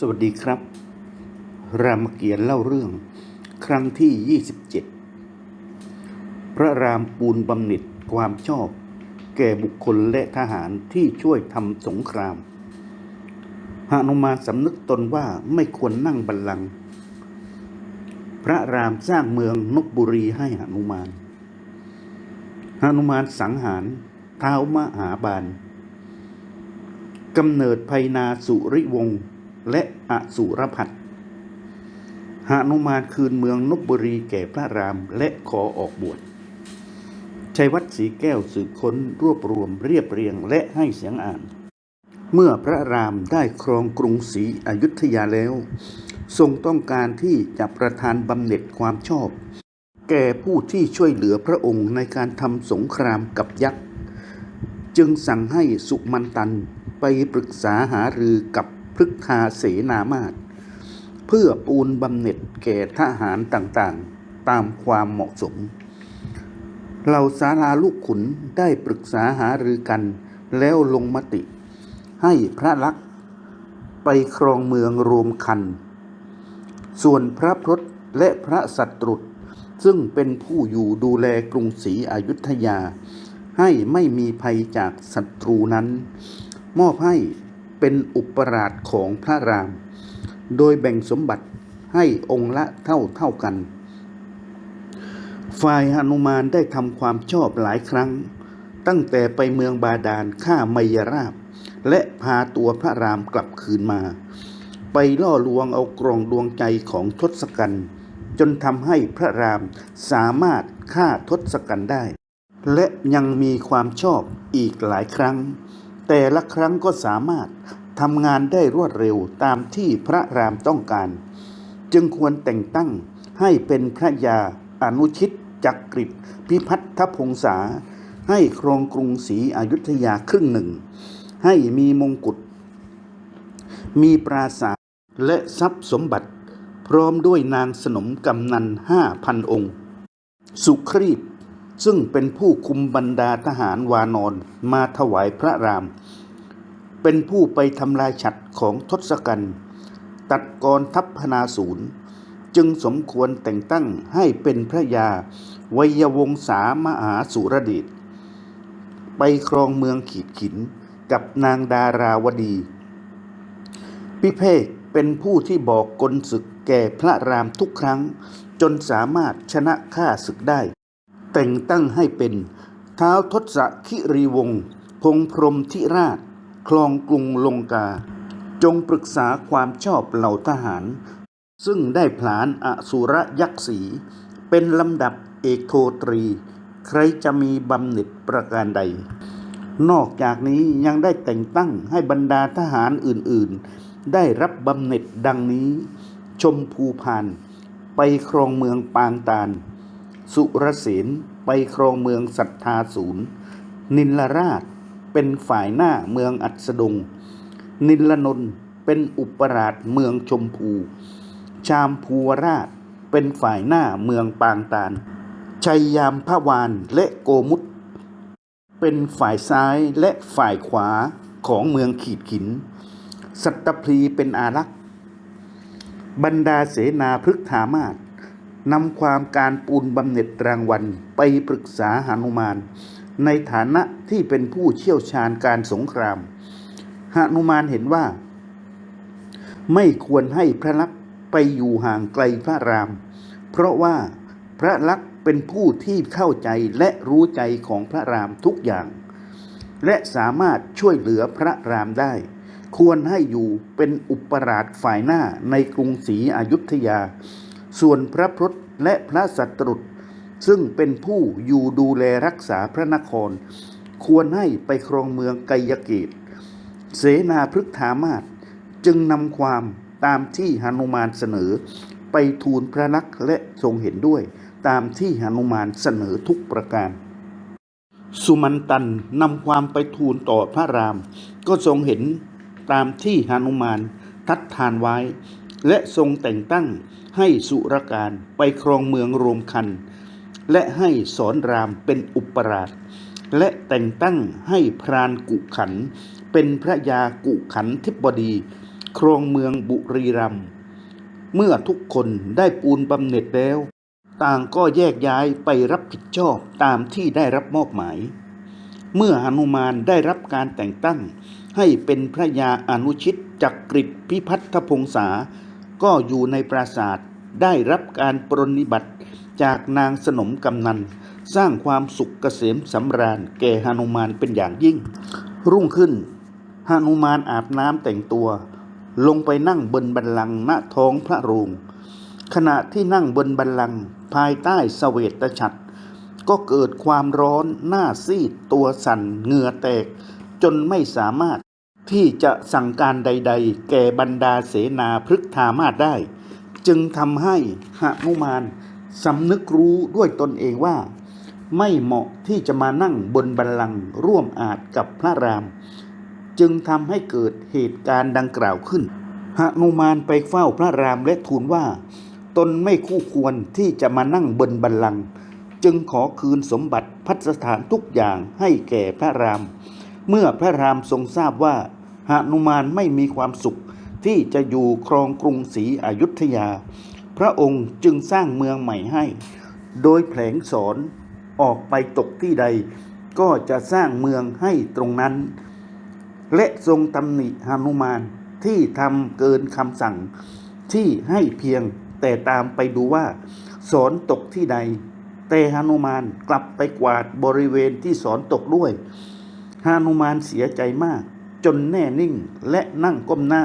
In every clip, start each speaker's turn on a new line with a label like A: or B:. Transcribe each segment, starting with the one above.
A: สวัสดีครับ รามเกียรติเล่าเรื่อง ครั้งที่ 27 พระรามปูนบำเหน็จความชอบ แก่บุคคลและทหารที่ช่วยทำสงครามหานุมานสำนึกตนว่าไม่ควรนั่งบัลลังก์พระรามสร้างเมืองนบบุรีให้หนุมานหนุมานสังหารเท้ามหาบาลกำเนิดไพนาสุริวงศ์ และอสุรพัฒหานุมานคืนเมืองนบบุรีแก่พระรามและขอออกบวชชัยวัฒน์สีแก้วสืบค้นรวบรวมเรียบเรียงและให้เสียงอ่าน เมื่อพระรามได้ครองกรุงศรีอยุธยาแล้ว ทรงต้องการที่จะประทานบำเหน็จความชอบ แก่ผู้ที่ช่วยเหลือพระองค์ในการทำสงครามกับยักษ์ จึงสั่งให้สุมันตันไปปรึกษาหารือกับ พฤกษาเสนามาศเพื่อปูนบำเหน็จแก่ทหารต่างๆ ตามความเหมาะสมเหล่าสาราลูกขุนได้ปรึกษาหารือกันแล้วลงมติ ให้พระลักษณ์ไปครองเมืองโรมคัน ส่วนพระพรตและพระสัตรุษซึ่งเป็นผู้อยู่ดูแลกรุงศรีอยุธยา ให้ไม่มีภัยจากศัตรูนั้น มอบให้ เป็นอุปราชของพระราม โดยแบ่งสมบัติให้องค์ละเท่าเท่ากัน ฝ่ายหนุมานได้ทำความชอบหลายครั้ง ตั้งแต่ไปเมืองบาดาลฆ่ามยราบ และพาตัวพระรามกลับคืนมา ไปล่อลวงเอากรองดวงใจของทศกัณฐ์จนทำให้พระรามสามารถฆ่าทศกัณฐ์ได้ และยังมีความชอบอีกหลายครั้ง แต่ละครั้งก็สามารถทำงานได้รวดเร็วตามที่พระรามต้องการ จึงควรแต่งตั้งให้เป็นพระยาอนุชิตจักริดพิพัฒนพงษา ให้ครองกรุงศรีอยุธยาครึ่งหนึ่ง ให้มีมงกุฎมีปราสาทและทรัพย์สมบัติ พร้อมด้วยนางสนมกำนันห้าพันองค์ สุครีพ ซึ่งเป็นผู้คุมบรรดาทหารวานอนมาถวายพระราม เป็นผู้ไปทำลายฉัดของทศกัณฐ์ตัดกรทัพพนาศูนย์ จึงสมควรแต่งตั้งให้เป็นพระยาวัยวงศามหาสุรเดชไปครองเมืองขีดขินกับนางดาราวดี พิเภกเป็นผู้ที่บอกกลศึกแก่พระรามทุกครั้ง จนสามารถชนะข้าศึกได้ แต่งตั้งให้เป็นเท้าวทศคิรีวงศ์พงพรมธิราช คลองกรุงลงกา จงปรึกษาความชอบเหล่าทหาร ซึ่งได้ผลานอสุรยักษ์สีเป็นลำดับเอกโทตรี ใครจะมีบำเหน็จประการใด นอกจากนี้ยังได้แต่งตั้งให้บรรดาทหารอื่นๆ ได้รับบำเหน็จดังนี้ ชมภูพาน ไปครองเมืองปางตาล สุรเสนไปครองเมืองศรัทธาศูนย์ นินลราชเป็นฝ่ายหน้าเมืองอัสดง นินลนนเป็นอุปราชเมืองชมพู ชามภูวราชเป็นฝ่ายหน้าเมืองปางตาล ชัยยามพวานและโกมุตเป็นฝ่ายซ้ายและฝ่ายขวาของเมืองขีดขิน สัตตพลีเป็นอารักษ์ บรรดาเสนาพฤกษามาศ นำความการปูนบำเหน็จรางวัลไปปรึกษาหานุมาน ในฐานะที่เป็นผู้เชี่ยวชาญการสงครามหานุมานเห็นว่า ไม่ควรให้พระลักษณ์ไปอยู่ห่างไกลพระราม เพราะว่าพระลักษณ์เป็นผู้ที่เข้าใจและรู้ใจของพระรามทุกอย่าง และสามารถช่วยเหลือพระรามได้ ควรให้อยู่เป็นอุปราชฝ่ายหน้าในกรุงศรีอยุธยา ส่วนพระพรตและพระสัตรุษ ซึ่งเป็นผู้อยู่ดูแลรักษาพระนคร ควรให้ไปครองเมืองไกยเกต เสนาพฤกษามาศจึงนำความตามที่หนุมานเสนอ ไปทูลพระลักษณ์และทรงเห็นด้วย ตามที่หนุมานเสนอทุกประการ สุมันตันนำความไปทูลต่อพระราม ก็ทรงเห็นตามที่หนุมานทัดทานไว้ และทรงแต่งตั้ง ให้สุรการไปครองเมืองโรมคัน และให้สอนรามเป็นอุปราช และแต่งตั้งให้พรานกุขัน เป็นพระยากุขันทิบดี ครองเมืองบุรีรัมย์เมื่อทุกคนได้ปูนบำเหน็จแล้ว ต่างก็แยกย้ายไปรับผิดชอบตามที่ได้รับมอบหมาย เมื่อหนุมานได้รับการแต่งตั้งให้เป็นพระยาอนุชิตจักริดพิพัฒพงษา ก็อยู่ในปราสาทได้รับการปรนนิบัติจากนางสนมกำนัน สร้างความสุขเกษมสำราญแก่หนุมานเป็นอย่างยิ่ง รุ่งขึ้นหนุมานอาบน้ำแต่งตัว ลงไปนั่งบนบัลลังณท้องพระโรงขณะที่นั่งบนบัลลังภายใต้เสวตฉัตรก็เกิดความร้อนหน้าซีดตัวสั่นเหงื่อแตก จนไม่สามารถ ที่จะสั่งการใด ๆ แก่บรรดาเสนาพฤกษามาได้ จึงทำให้หนุมานสำนึกรู้ด้วยตนเองว่า ไม่เหมาะที่จะมานั่งบนบัลลังก์ร่วมอาจกับพระราม จึงทำให้เกิดเหตุการณ์ดังกล่าวขึ้นหนุมานไปเฝ้าพระรามและทูลว่า ตนไม่คู่ควรที่จะมานั่งบนบัลลังก์จึงขอคืนสมบัติพัสถานทุกอย่างให้แก่พระราม เมื่อพระรามทรงทราบว่า หนุมานไม่มีความสุขที่จะอยู่ครองกรุงศรีอยุธยา พระองค์จึงสร้างเมืองใหม่ให้ โดยแผลงสอนออกไปตกที่ใด ก็จะสร้างเมืองให้ตรงนั้น และทรงตำหนิหนุมานที่ทำเกินคำสั่งที่ให้เพียงแต่ตามไปดูว่า สอนตกที่ใด แต่หนุมานกลับไปกวาดบริเวณที่สอนตกด้วยหนุมานเสียใจมาก จนแน่นิ่งและนั่งก้มหน้า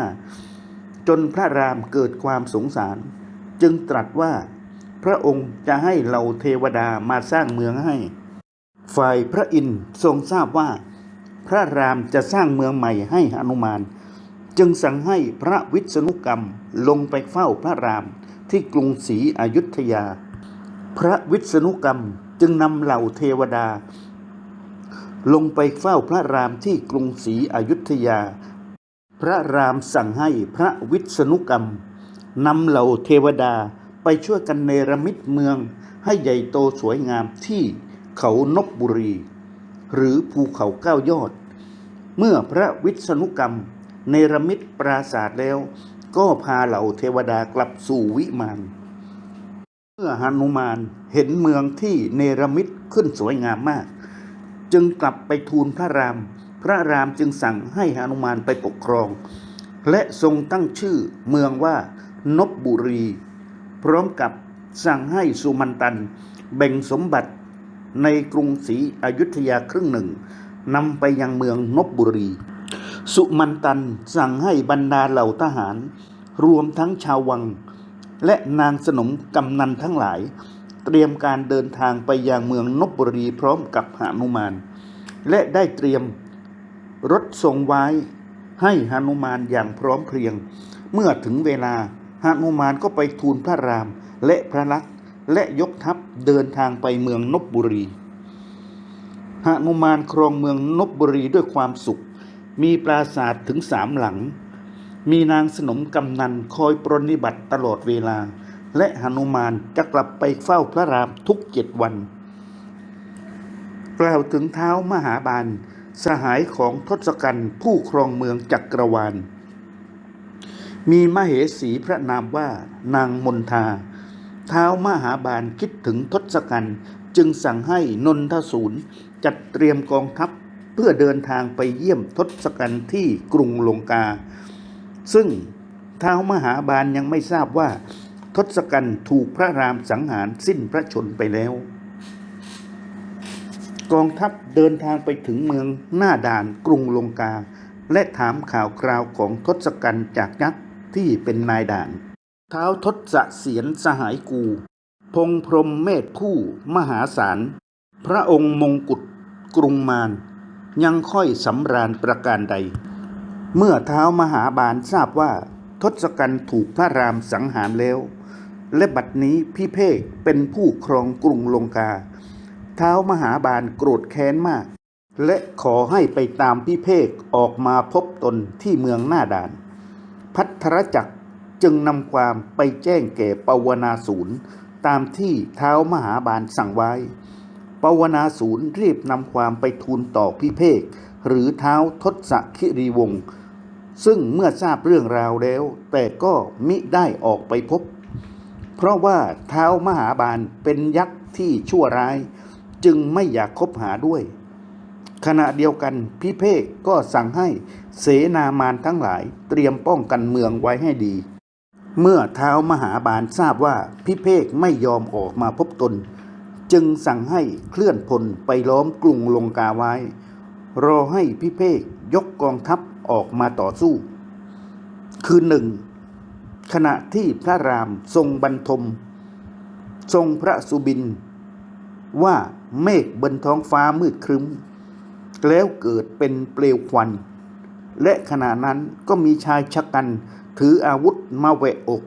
A: จนพระรามเกิดความสงสาร จึงตรัสว่า พระองค์จะให้เหล่าเทวดามาสร้างเมืองให้ ฝ่ายพระอินทร์ทรงทราบว่า พระรามจะสร้างเมืองใหม่ให้หนุมาน จึงสั่งให้พระวิษณุกรรมลงไปเฝ้าพระรามที่กรุงศรีอยุธยา พระวิษณุกรรมจึงนำเหล่าเทวดา ลงไปเฝ้าพระรามที่กรุงศรีอยุธยา พระรามสั่งให้พระวิษณุกรรมนำเหล่าเทวดาไปช่วยกันเนรมิตเมือง ให้ใหญ่โตสวยงามที่เขานบบุรี หรือภูเขาเก้ายอด เมื่อพระวิษณุกรรมเนรมิตปราศาสตร์แล้ว ก็พาเหล่าเทวดากลับสู่วิมานเมื่อหนุมานเห็นเมืองที่เนรมิตขึ้นสวยงามมาก จึงกลับไปทูลพระราม พระรามจึงสั่งให้หนุมานไปปกครอง และทรงตั้งชื่อเมืองว่านบบุรี พร้อมกับสั่งให้สุมันตัน แบ่งสมบัติในกรุงศรีอยุธยาครึ่งหนึ่งนำไปยังเมืองนบบุรี สุมันตันสั่งให้บรรดาเหล่าทหาร รวมทั้งชาววัง และนางสนมกำนันทั้งหลาย เตรียมการเดินทางไปยังเมืองนบบุรีพร้อมกับหนุมาน และได้เตรียมรถทรงไว้ให้หนุมานอย่างพร้อมเพรียง เมื่อถึงเวลาหนุมานก็ไปทูลพระรามและพระลักษณ์และยกทัพเดินทางไปเมืองนบบุรีหนุมานครองเมืองนบบุรีด้วยความสุข มีปราสาทถึงสามหลัง มีนางสนมกำนันคอยปรนนิบัติตลอดเวลา และหนุมานจะกลับไปเฝ้าพระรามทุกเจ็ดวัน กล่าวถึงเท้ามหาบาล สหายของทศกัณฐ์ผู้ครองเมืองจักรวาล มีมเหสีพระนามว่านางมนทา เท้ามหาบาลคิดถึงทศกัณฐ์จึงสั่งให้นนทสูรจัดเตรียมกองทัพเพื่อเดินทางไปเยี่ยมทศกัณฐ์ที่กรุงลงกา ซึ่งเท้ามหาบาลยังไม่ทราบว่า ทศกัณฐ์ถูกพระรามสังหารสิ้นพระชนไปแล้ว กองทัพเดินทางไปถึงเมืองหน้าด่านกรุงลงกา และถามข่าวคราวของทศกัณฐ์จากยักษ์ที่เป็นนายด่าน เท้าทศเสียนสหายกู พงพรมเมธผู้มหาศาล พระองค์มงกุฎกรุงมารยังค่อยสำราญประการใด เมื่อเท้ามหาบาลทราบว่าทศกัณฐ์ถูกพระรามสังหารแล้ว และบัดนี้พี่เพกเป็นผู้ครองกรุงลงกา เท้ามหาบาลโกรธแค้นมาก และขอให้ไปตามพี่เพกออกมาพบตนที่เมืองหน้าด่าน พัทรจักรจึงนำความไปแจ้งแก่ปวนาศูนย์ ตามที่เท้ามหาบาลสั่งไว้ ปวนาศูนย์รีบนำความไปทูลต่อพิเภกหรือเท้าทศคิรีวงศ์ซึ่งเมื่อทราบเรื่องราวแล้ว แต่ก็มิได้ออกไปพบ เพราะว่าเท้ามหาบาลเป็นยักษ์ที่ชั่วร้าย จึงไม่อยากคบหาด้วย ขณะเดียวกันพี่เพกก็สั่งให้เสนามานทั้งหลายเตรียมป้องกันเมืองไว้ให้ดี เมื่อเท้ามหาบาลทราบว่าพี่เพกไม่ยอมออกมาพบตน จึงสั่งให้เคลื่อนพลไปล้อมกรุงลงกาไว้ รอให้พี่เพกยกกองทัพออกมาต่อสู้ คือหนึ่ง ขณะที่พระรามทรงบรรทม ทรงพระสุบิน ว่าเมฆบนท้องฟ้ามืดครึ้ม แล้วเกิดเป็นเปลวควัน และขณะนั้นก็มีชายชะกันถืออาวุธมาแหวะอก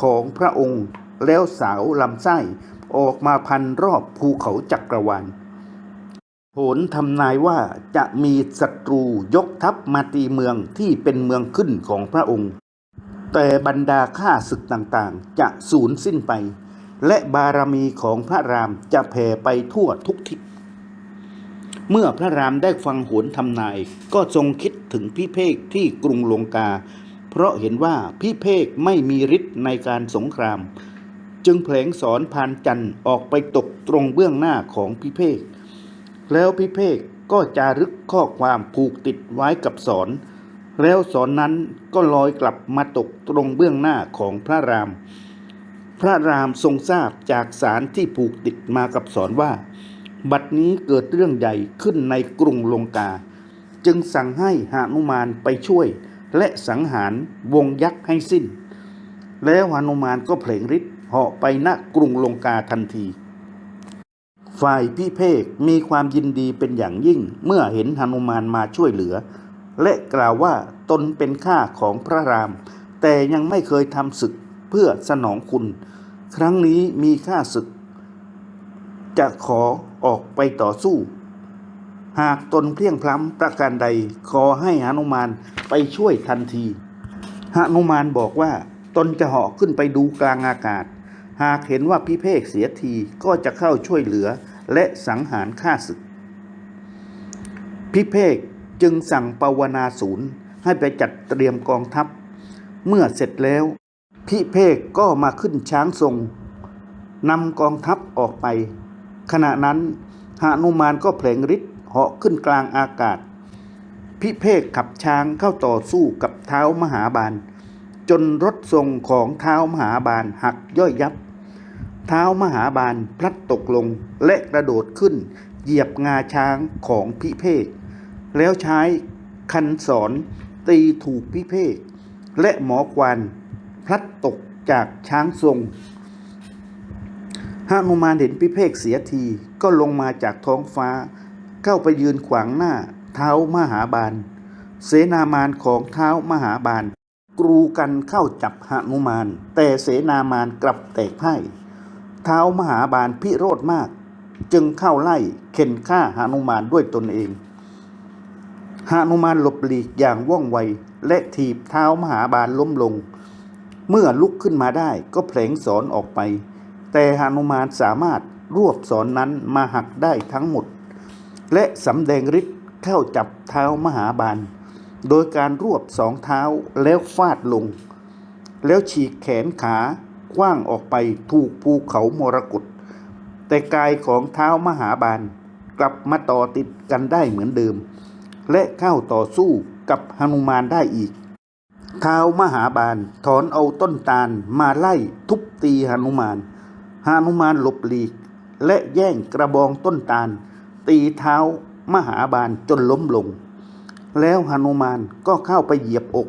A: ของพระองค์แล้วสาวลำไส้ออกมาพันรอบภูเขาจักรวาลโหนทำนายว่าจะมีศัตรูยกทัพมาตีเมืองที่เป็นเมืองขึ้นของพระองค์ แต่บรรดาข้าศึกต่างๆ จะสูญสิ้นไป และบารมีของพระรามจะแผ่ไปทั่วทุกทิศเมื่อพระรามได้ฟังโหนทำนาย ก็ทรงคิดถึงพี่เพกที่กรุงลงกา เพราะเห็นว่าพี่เพกไม่มีฤทธิ์ในการสงคราม จึงเพลงสอนพานจันทร์ออกไปตกตรงเบื้องหน้าของพี่เพกแล้วพี่เพกก็จารึกข้อความผูกติดไว้กับสอน แล้วสอนนั้นก็ลอยกลับมาตกตรงเบื้องหน้าของพระราม พระรามทรงทราบจากสารที่ผูกติดมากับสอนว่า บัดนี้เกิดเรื่องใหญ่ขึ้นในกรุงลงกา จึงสั่งให้หานุมานไปช่วย และสังหารวงยักษ์ให้สิ้น แล้วหานุมานก็เพลงฤทธิ์เหาะไปณกรุงลงกาทันทีฝ่ายพี่เพกมีความยินดีเป็นอย่างยิ่งเมื่อเห็นหนุมานมาช่วยเหลือ และกล่าวว่าตนเป็นข้าของพระราม แต่ยังไม่เคยทำศึกเพื่อสนองคุณ ครั้งนี้มีข้าศึก จะขอออกไปต่อสู้ หากตนเพลียงพล้ำประการใด ขอให้หนุมานไปช่วยทันทีหนุมานบอกว่าตนจะเหาะขึ้นไปดูกลางอากาศ หากเห็นว่าพี่เพกเสียทีก็จะเข้าช่วยเหลือและสังหารข้าศึกพี่เพก จึงสั่งปวนาศูนย์ให้ไปจัดเตรียมกองทัพ เมื่อเสร็จแล้วพี่เพกก็มาขึ้นช้างทรงนำกองทัพออกไป ขณะนั้นหานุมานก็เพลงฤทธิ์เหาะขึ้นกลางอากาศพี่เพกขับช้างเข้าต่อสู้กับเท้ามหาบาล จนรถทรงของเท้ามหาบาลหักย่อยยับ เท้ามหาบาลพลัดตกลงและกระโดดขึ้น เหยียบงาช้างของพิเพก แล้วใช้คันสอนตีถูกพิเพกและหมอควานพลัดตกจากช้างทรงหานุมานเห็นพิเพกเสียทีก็ลงมาจากท้องฟ้า เข้าไปยืนขวางหน้าเท้ามหาบาล เสนามานของเท้ามหาบาล กรูกันเข้าจับหนุมาน แต่เสนามานกลับแตกพ่ายเท้ามหาบาลพิโรธมาก จึงเข้าไล่เข็นฆ่าหนุมานด้วยตนเอง หนุมานหลบหลีกอย่างว่องไว และถีบเท้ามหาบาลล้มลง เมื่อลุกขึ้นมาได้ก็เพลงสอนออกไป แต่หนุมานสามารถรวบสอนนั้นมาหักได้ทั้งหมด และสำแดงฤทธิ์เข้าจับเท้ามหาบาล โดยการรวบสองเท้าแล้วฟาดลง แล้วฉีกแขนขากว้างออกไปถูกภูเขามรกตแต่กายของเท้ามหาบาลกลับมาต่อติดกันได้เหมือนเดิม และเข้าต่อสู้กับหนุมานได้อีกเท้ามหาบาลถอนเอาต้นตาลมาไล่ทุบตีหนุมานหนุมานหลบหลีก และแย่งกระบองต้นตาล ตีเท้ามหาบาลจนล้มลง แล้วหนุมานก็เข้าไปเหยียบอก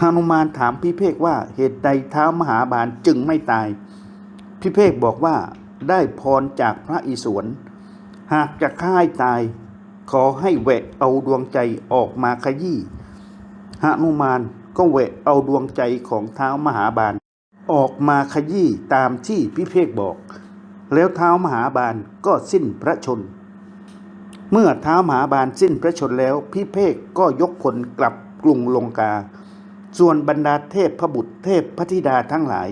A: หนุมานถามพี่เพกว่าเหตุใดเท้ามหาบาลจึงไม่ตายพี่เพกบอกว่าได้พรจากพระอิศวรหากจะฆ่าให้ตาย ขอให้แหวะเอาดวงใจออกมาขยี้หนุมานก็แหวะเอาดวงใจของเท้ามหาบาล ออกมาขยี้ตามที่พี่เพกบอก แล้วเท้ามหาบาลก็สิ้นพระชน เมื่อเท้ามหาบาลสิ้นพระชนแล้วพี่เพกก็ยกพลกลับกรุงลงกา ส่วนบรรดาเทพพระบุตรเทพพธิดาทั้งหลาย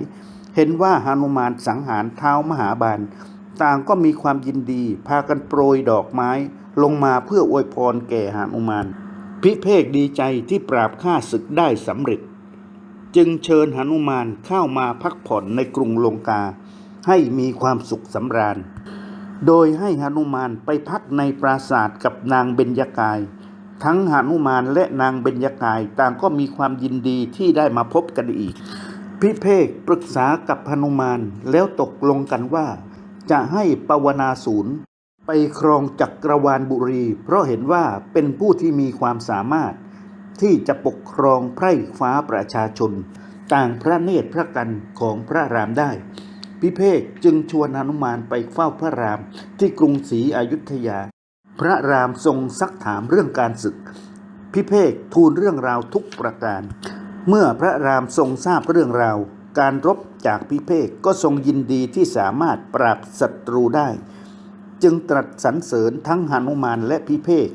A: เห็นว่าหนุมานสังหารเท้ามหาบาล ต่างก็มีความยินดี พากันโปรยดอกไม้ ลงมาเพื่ออวยพรแก่หานุมาน พิเภกดีใจที่ปราบข้าศึกได้สำเร็จ จึงเชิญหนุมานเข้ามาพักผ่อนในกรุงลงกา ให้มีความสุขสำราญ โดยให้หนุมานไปพักในปราสาทกับนางเบญจกาย ทั้งหนุมานและนางเบญจกายต่างก็มีความยินดีที่ได้มาพบกันอีกพิเภกปรึกษากับหนุมานแล้วตกลงกันว่า จะให้ปวนาศูนย์ ไปครองจักรวาลบุรี เพราะเห็นว่าเป็นผู้ที่มีความสามารถ ที่จะปกครองไพร่ฟ้าประชาชน ต่างพระเนตรพระกันของพระรามได้ พิเภกจึงชวนหนุมานไปเฝ้าพระรามที่กรุงศรีอยุธยา พระรามทรงซักถามเรื่องการศึก พิเภกทูลเรื่องราวทุกประการ เมื่อพระรามทรงทราบเรื่องราว การรบจากพิเภกก็ทรงยินดีที่สามารถปราบศัตรูได้ จึงตรัสสรรเสริญทั้งหนุมานและพิเภก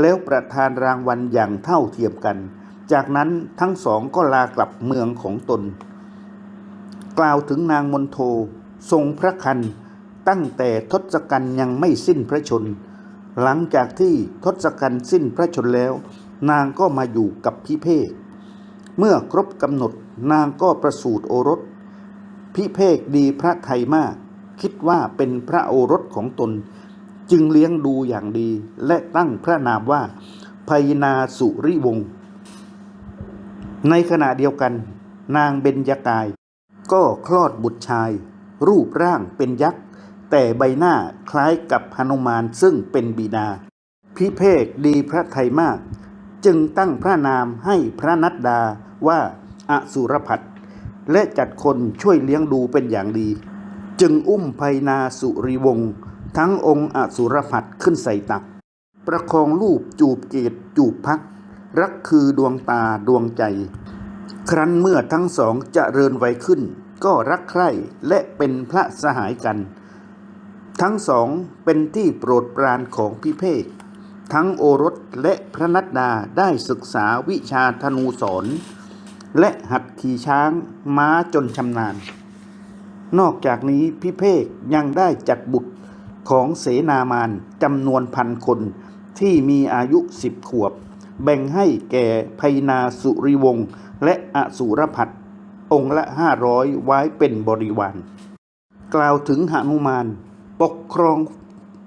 A: แล้วประทานรางวัลอย่างเท่าเทียมกัน จากนั้นทั้งสองก็ลากลับเมืองของตน กล่าวถึงนางมนโททรงพระคัน ตั้งแต่ทศกัณฐ์ยังไม่สิ้นพระชน หลังจากที่ทศกัณฐ์สิ้นพระชนแล้ว นางก็มาอยู่กับพิเภกเมื่อครบกำหนด นางก็ประสูติโอรส พิเภกดีพระไทยมาก คิดว่าเป็นพระโอรสของตน จึงเลี้ยงดูอย่างดี และตั้งพระนามว่าพยนาสุริวงศ์ในขณะเดียวกัน นางเบญจกาย ก็คลอดบุตรชาย รูปร่างเป็นยักษ์ แต่ใบหน้าคล้ายกับหนุมานซึ่งเป็นบิดา พิเภกดีพระไทยมาก จึงตั้งพระนามให้พระนัดดาว่า อสุรพัฒและจัดคนช่วยเลี้ยงดูเป็นอย่างดี จึงอุ้มไพนาสุริวงศ์ทั้งองค์อสุรพัฒขึ้นใส่ตัก ประคองรูปจูบเกตจูบพัก รักคือดวงตาดวงใจ ครั้นเมื่อทั้งสองจะเริญวัยขึ้น ก็รักใคร่และเป็นพระสหายกัน ทั้งสองเป็นที่โปรดปรานของพิเภกทั้งโอรสและพระนัดดาได้ศึกษาวิชาธนูสอน และหัดขี่ช้างม้าจนชำนาญ นอกจากนี้พิเภกยังได้จัดบุตรของเสนามานจำนวนพันคนที่มีอายุสิบขวบ แบ่งให้แก่ไพนาสุริวงศ์และอสุรพัฒองค์ละห้าร้อยไว้เป็นบริวาร กล่าวถึงหนุมาน ปกครอง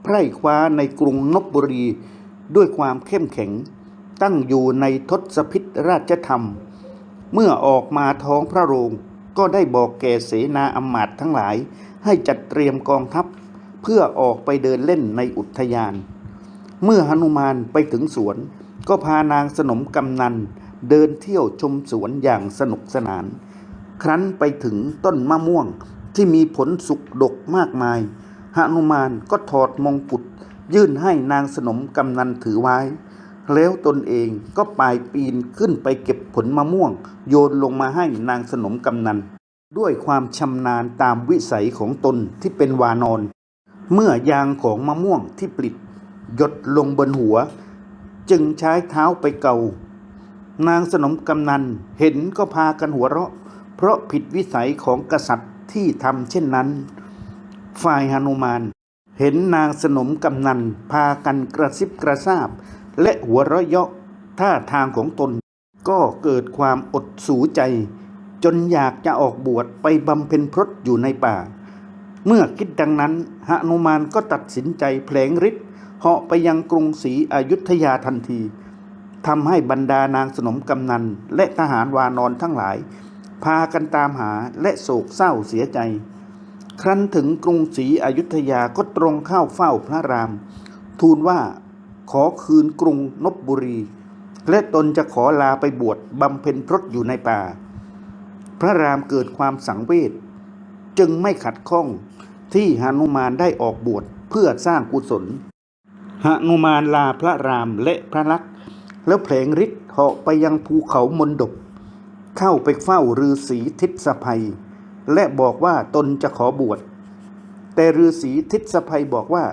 A: ไพร่คว้าในกรุงนบบุรี ด้วยความเข้มแข็ง ตั้งอยู่ในทศพิธราชธรรม เมื่อออกมาท้องพระโรงก็ได้บอกแก่เสนาอำมาตย์ทั้งหลาย ให้จัดเตรียมกองทัพ เพื่อออกไปเดินเล่นในอุทยาน เมื่อหนุมานไปถึงสวน ก็พานางสนมกำนัน เดินเที่ยวชมสวนอย่างสนุกสนาน ครั้นไปถึงต้นมะม่วงที่มีผลสุกดกมากมายหนุมานก็ถอดมงกุฎยื่นให้นางสนมกำนันถือไว้ แล้วตนเองก็ปลายปีนขึ้นไปเก็บผลมะม่วง โยนลงมาให้นางสนมกำนัน ด้วยความชำนาญตามวิสัยของตนที่เป็นวานอน เมื่อยางของมะม่วงที่ปลิดหยดลงบนหัว จึงใช้เท้าไปเกานางสนมกำนันเห็นก็พากันหัวเราะ เพราะผิดวิสัยของกษัตริย์ที่ทำเช่นนั้น ฝ่ายหนุมาน เห็นนางสนมกำนันพากันกระซิบกระซาบ และหัวเราะเยาะท่าทางของตน ก็เกิดความอดสูใจ จนอยากจะออกบวชไปบำเพ็ญพรตอยู่ในป่า เมื่อคิดดังนั้นหนุมานก็ตัดสินใจแผลงฤทธิ์เหาะไปยังกรุงศรีอยุธยาทันทีทำให้บรรดานางสนมกำนัน และทหารวานอนทั้งหลาย พากันตามหาและโศกเศร้าเสียใจ ครั้นถึงกรุงศรีอยุธยาก็ตรงเข้าเฝ้าพระราม ทูลว่า ขอคืนกรุงนบบุรี และตนจะขอลาไปบวชบำเพ็ญพรตอยู่ในป่า พระรามเกิดความสังเวชจึงไม่ขัดข้องที่หนุมานได้ออกบวชเพื่อสร้างกุศลหนุมานลาพระรามและพระลักษมณ์แล้วแผลงฤทธิ์เหาะไปยังภูเขามนดบ เข้าไปเฝ้าฤาษีทิศภัย และบอกว่าตนจะขอบวช แต่ฤาษีทิศภัยบอกว่า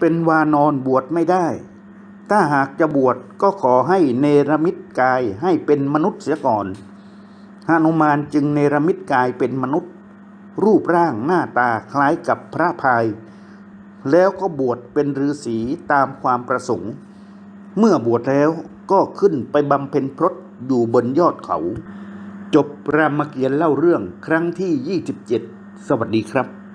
A: เป็นวานอนบวชไม่ได้ ถ้าหากจะบวชก็ขอให้เนรมิตกายให้เป็นมนุษย์เสียก่อนหนุมานจึงเนรมิตกายเป็นมนุษย์ รูปร่างหน้าตาคล้ายกับพระพาย แล้วก็บวชเป็นฤาษีตามความประสงค์ เมื่อบวชแล้วก็ขึ้นไปบำเพ็ญพรตอยู่บนยอดเขา จบรามเกียรติเล่าเรื่องครั้งที่ 27 สวัสดีครับ